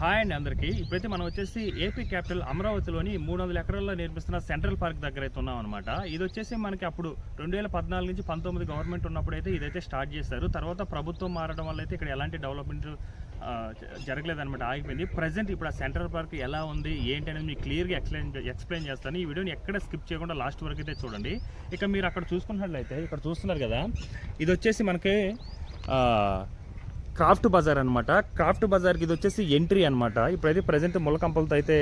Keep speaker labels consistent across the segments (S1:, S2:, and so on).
S1: hi అండి అందరికీ ఇప్పుడైతే మనం వచ్చేసి ఏపీ క్యాపిటల్ అమరావతిలోని మూడు వందల ఎకరాల్లో నిర్మిస్తున్న సెంట్రల్ పార్క్ దగ్గర అయితే ఉన్నాం అనమాట ఇది వచ్చేసి మనకి అప్పుడు రెండు వేల పద్నాలుగు నుంచి పంతొమ్మిది గవర్నమెంట్ ఉన్నప్పుడు అయితే ఇదైతే స్టార్ట్ చేశారు తర్వాత ప్రభుత్వం మారడం వల్ల అయితే ఇక్కడ ఎలాంటి డెవలప్మెంట్ జరగలేదనమాట ఆగిపోయింది ప్రజెంట్ ఇప్పుడు ఆ సెంట్రల్ పార్క్ ఎలా ఉంది ఏంటి అనేది మీకు క్లియర్గా ఎక్స్ప్లెయిన్ ఎక్స్ప్లెయిన్ చేస్తాను ఈ వీడియోని ఎక్కడ స్కిప్ చేయకుండా లాస్ట్ వరకు అయితే చూడండి ఇక మీరు అక్కడ చూసుకున్నట్లయితే ఇక్కడ చూస్తున్నారు కదా ఇది వచ్చేసి మనకి క్రాఫ్ట్ బజార్ అనమాట క్రాఫ్ట్ బజార్కి ఇది వచ్చేసి ఎంట్రీ అనమాట ఇప్పుడైతే ప్రజెంట్ ములకంపలతో అయితే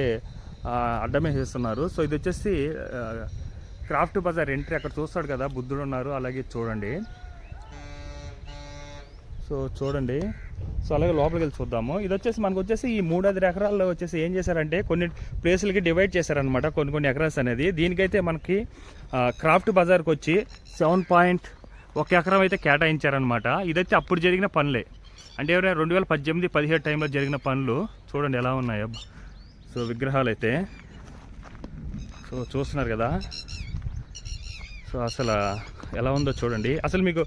S1: అడ్డం వేసేస్తున్నారు సో ఇది వచ్చేసి క్రాఫ్ట్ బజార్ ఎంట్రీ అక్కడ చూస్తాడు కదా బుద్ధుడు ఉన్నారు అలాగే చూడండి సో చూడండి సో అలాగే లోపలికి వెళ్ళి చూద్దాము ఇది వచ్చేసి మనకు వచ్చేసి ఈ మూడైదు ఎకరాల్లో వచ్చేసి ఏం చేశారంటే కొన్ని ప్లేసులకి డివైడ్ చేశారనమాట కొన్ని కొన్ని ఎకరాస్ అనేది దీనికైతే మనకి క్రాఫ్ట్ బజార్కి వచ్చి సెవెన్ పాయింట్ ఒక ఎకరం అయితే కేటాయించారనమాట ఇదైతే అప్పుడు జరిగిన పనులే అంటే ఎవరైనా రెండు వేల పద్దెనిమిది పదిహేడు టైంలో జరిగిన పనులు చూడండి ఎలా ఉన్నాయో సో విగ్రహాలు అయితే సో చూస్తున్నారు కదా సో అసలు ఎలా ఉందో చూడండి అసలు మీకు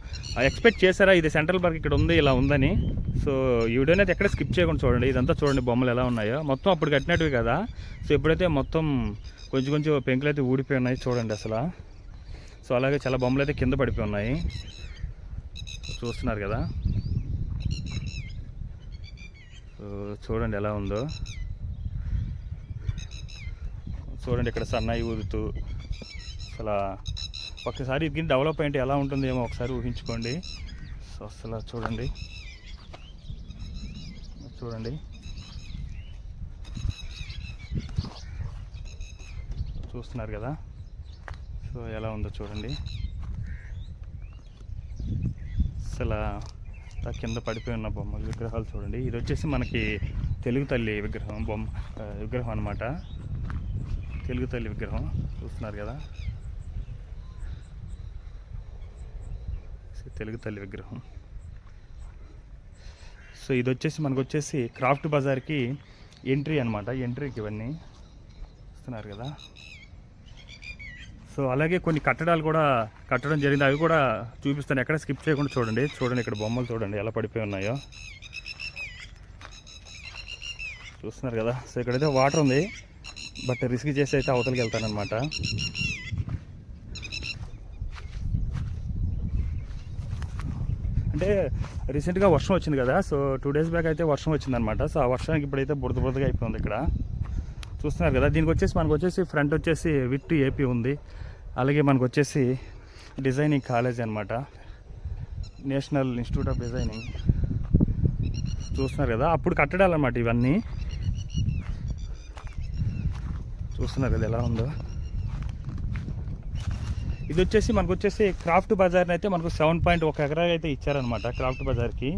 S1: ఎక్స్పెక్ట్ చేశారా ఇది సెంట్రల్ పార్క్ ఇక్కడ ఉంది ఇలా ఉందని సో ఈ వీడియోని అయితే ఎక్కడ స్కిప్ చేయకుండా చూడండి ఇదంతా చూడండి బొమ్మలు ఎలా ఉన్నాయో మొత్తం అప్పుడు కట్టినట్టువి కదా సో ఇప్పుడైతే మొత్తం కొంచెం కొంచెం పెంకులు అయితే ఊడిపోయి ఉన్నాయి చూడండి అసలు సో అలాగే చాలా బొమ్మలు అయితే కింద పడిపోయి ఉన్నాయి చూస్తున్నారు కదా చూడండి ఎలా ఉందో చూడండి ఇక్కడ సన్నాయి ఊరుతూ అసలు ఒకసారి ఇది డెవలప్ అయింటే ఎలా ఉంటుంది ఏమో ఒకసారి ఊహించుకోండి సో అసలు చూడండి చూడండి చూస్తున్నారు కదా సో ఎలా ఉందో చూడండి అసలు కింద పడిపోయి ఉన్న బొమ్మ విగ్రహాలు చూడండి ఇది వచ్చేసి మనకి తెలుగు తల్లి విగ్రహం బొమ్మ విగ్రహం అనమాట తెలుగు తల్లి విగ్రహం చూస్తున్నారు కదా తెలుగు తల్లి విగ్రహం సో ఇది వచ్చేసి మనకు వచ్చేసి క్రాఫ్ట్ బజార్కి ఎంట్రీ అనమాట ఎంట్రీకి ఇవన్నీ చూస్తున్నారు కదా సో అలాగే కొన్ని కట్టడాలు కూడా కట్టడం జరిగింది అవి కూడా చూపిస్తాను ఎక్కడ స్కిప్ చేయకుండా చూడండి చూడండి ఇక్కడ బొమ్మలు చూడండి ఎలా పడిపోయి ఉన్నాయో చూస్తున్నారు కదా సో ఇక్కడైతే వాటర్ ఉంది బట్ రిస్క్ చేసి అయితే అవతలకి వెళ్తానమాట అంటే రీసెంట్గా వర్షం వచ్చింది కదా సో టూ డేస్ బ్యాక్ అయితే వర్షం వచ్చిందనమాట సో ఆ వర్షానికి ఇప్పుడైతే బురద బురదగా అయిపోయింది ఇక్కడ చూస్తున్నారు కదా దీనికి వచ్చేసి మనకు వచ్చేసి ఫ్రంట్ వచ్చేసి విట్ ఏపీ ఉంది అలాగే మనకు వచ్చేసి డిజైనింగ్ కాలేజ్ అనమాట నేషనల్ ఇన్స్టిట్యూట్ ఆఫ్ డిజైనింగ్ చూస్తున్నారు కదా అప్పుడు కట్టడాలన్నమాట ఇవన్నీ చూస్తున్నారు కదా ఎలా ఉందో ఇది వచ్చేసి మనకు వచ్చేసి క్రాఫ్ట్ బజార్ని అయితే మనకు సెవెన్ పాయింట్ ఒక ఎకరా అయితే ఇచ్చారనమాట క్రాఫ్ట్ బజార్కి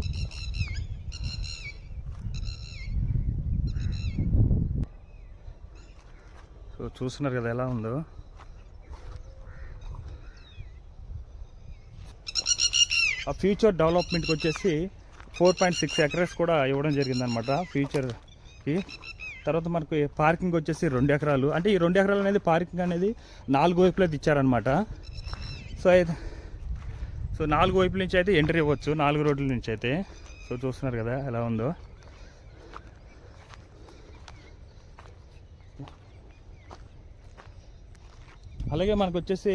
S1: చూస్తున్నారు కదా ఎలా ఉందో ఆ ఫ్యూచర్ డెవలప్మెంట్కి వచ్చేసి ఫోర్ పాయింట్ సిక్స్ ఎకరేస్ కూడా ఇవ్వడం జరిగిందనమాట ఫ్యూచర్కి తర్వాత మనకు పార్కింగ్ వచ్చేసి రెండు ఎకరాలు అంటే ఈ రెండు ఎకరాలు అనేది పార్కింగ్ అనేది నాలుగు వైపుల ఇచ్చారనమాట సో అయితే సో నాలుగు వైపుల నుంచి అయితే ఎంట్రీ ఇవ్వచ్చు నాలుగు రోడ్ల నుంచి అయితే సో చూస్తున్నారు కదా ఎలా ఉందో అలాగే మనకు వచ్చేసి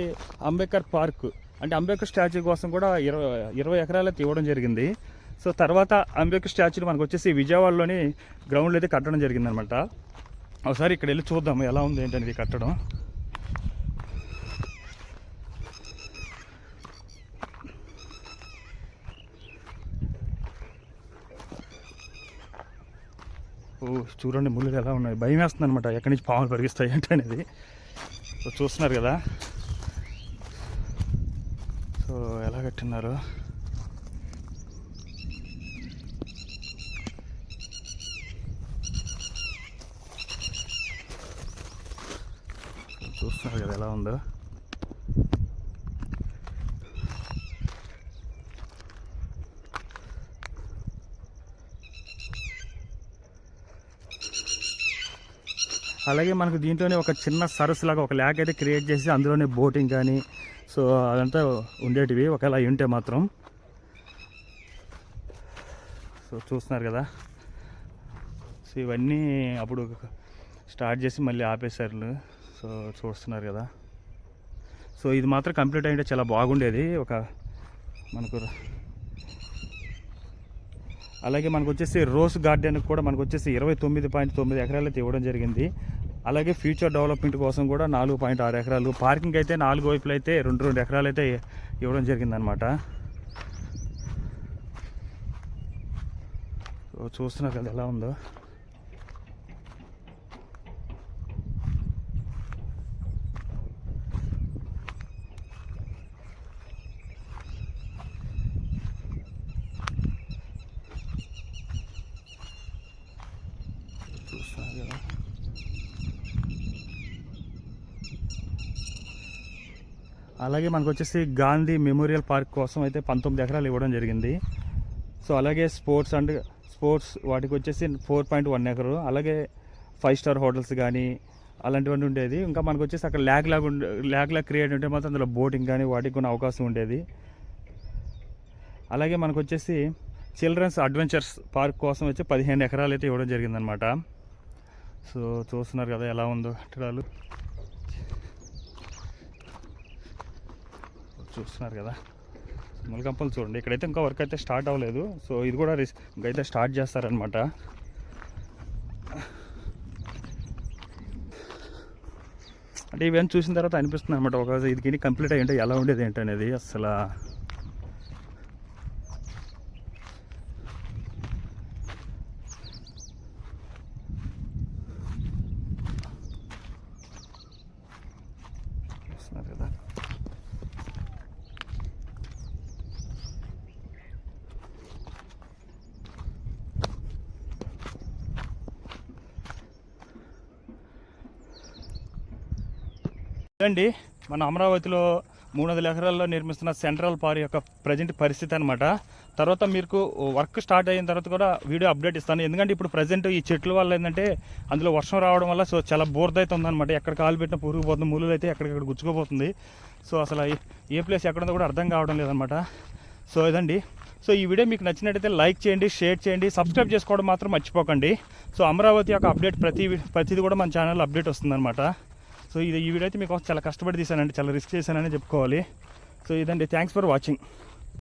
S1: అంబేద్కర్ పార్క్ అంటే అంబేద్కర్ స్టాచ్యూ కోసం కూడా ఇరవై ఇరవై ఎకరాలు తీవడం జరిగింది సో తర్వాత అంబేద్కర్ స్టాచ్యూని మనకు వచ్చేసి విజయవాడలోని గ్రౌండ్లో అయితే కట్టడం జరిగిందనమాట ఒకసారి ఇక్కడ వెళ్ళి చూద్దాం ఎలా ఉంది ఏంటనేది కట్టడం ఓ చూడండి ముళ్ళు ఎలా ఉన్నాయి భయం వేస్తుంది అనమాట ఎక్కడి నుంచి పాములు పరిగిస్తాయి అంటే అనేది ఇప్పుడు చూస్తున్నారు కదా సో ఎలా కట్టినారు చూస్తున్నారు కదా ఎలా ఉందో అలాగే మనకు దీంట్లోనే ఒక చిన్న సరస్సు లాగా ఒక ల్యాక్ అయితే క్రియేట్ చేసి అందులోనే బోటింగ్ కానీ సో అదంతా ఉండేటివి ఒకవేళ అవి ఉంటే మాత్రం సో చూస్తున్నారు కదా సో ఇవన్నీ అప్పుడు స్టార్ట్ చేసి మళ్ళీ ఆపేశారు సో చూస్తున్నారు కదా సో ఇది మాత్రం కంప్లీట్ అయ్యింటే చాలా బాగుండేది ఒక మనకు అలాగే మనకు వచ్చేసి రోజ్ గార్డెన్ కూడా మనకు వచ్చేసి ఇరవై తొమ్మిది పాయింట్ తొమ్మిది ఎకరాలు అయితే ఇవ్వడం జరిగింది అలాగే ఫ్యూచర్ డెవలప్మెంట్ కోసం కూడా నాలుగు పాయింట్ ఆరు ఎకరాలు పార్కింగ్ అయితే నాలుగు వైపులు అయితే రెండు రెండు ఎకరాలు అయితే ఇవ్వడం జరిగిందనమాట చూస్తున్నారు కదా ఎలా ఉందో వస్తున్నారు కదా అలాగే మనకు వచ్చేసి గాంధీ మెమోరియల్ పార్క్ కోసం అయితే పంతొమ్మిది ఎకరాలు ఇవ్వడం జరిగింది సో అలాగే స్పోర్ట్స్ అండ్ స్పోర్ట్స్ వాటికి వచ్చేసి ఫోర్ పాయింట్ వన్ ఎకరు అలాగే ఫైవ్ స్టార్ హోటల్స్ కానీ అలాంటివన్నీ ఉండేది ఇంకా మనకు వచ్చేసి అక్కడ ల్యాగ్ లాగ్ ఉండే ల్యాగ్ లాగ్ క్రియేట్ ఉంటే మాత్రం అందులో బోటింగ్ కానీ వాటికి కొన్ని అవకాశం ఉండేది అలాగే మనకు వచ్చేసి చిల్డ్రన్స్ అడ్వెంచర్స్ పార్క్ కోసం వచ్చి పదిహేను ఎకరాలు అయితే ఇవ్వడం జరిగిందనమాట సో చూస్తున్నారు కదా ఎలా ఉందో కట్టడాలు చూస్తున్నారు కదా ములకంపలు చూడండి ఇక్కడైతే ఇంకా వర్క్ అయితే స్టార్ట్ అవ్వలేదు సో ఇది కూడా ఇంకైతే స్టార్ట్ చేస్తారనమాట అంటే ఇవన్నీ చూసిన తర్వాత అనిపిస్తుంది అనమాట ఒకవేళ ఇది కంప్లీట్ అయ్యింటే ఎలా ఉండేది ఏంటనేది అసలు అండి మన అమరావతిలో మూడు వందల ఎకరాల్లో నిర్మిస్తున్న సెంట్రల్ పార్ యొక్క ప్రజెంట్ పరిస్థితి అనమాట తర్వాత మీకు వర్క్ స్టార్ట్ అయిన తర్వాత కూడా వీడియో అప్డేట్ ఇస్తాను ఎందుకంటే ఇప్పుడు ప్రజెంట్ ఈ చెట్ల వల్ల ఏంటంటే అందులో వర్షం రావడం వల్ల సో చాలా బోర్దైతే ఉందన్నమాట ఎక్కడ కాలు పెట్టిన పురుగుపోతుంది ములులు అయితే ఎక్కడికక్కడ గుచ్చుకోపోతుంది సో అసలు ఏ ప్లేస్ ఎక్కడ కూడా అర్థం కావడం లేదనమాట సో ఇదండి సో ఈ వీడియో మీకు నచ్చినట్టయితే లైక్ చేయండి షేర్ చేయండి సబ్స్క్రైబ్ చేసుకోవడం మాత్రం మర్చిపోకండి సో అమరావతి యొక్క అప్డేట్ ప్రతి ప్రతిది కూడా మన ఛానల్ అప్డేట్ వస్తుందన్నమాట సో ఇది ఈ వీడియో అయితే మీకు చాలా కష్టపడి తీసానండి చాలా రిస్క్ చేశానని చెప్పుకోవాలి సో ఇదండి థ్యాంక్స్ ఫర్ వాచింగ్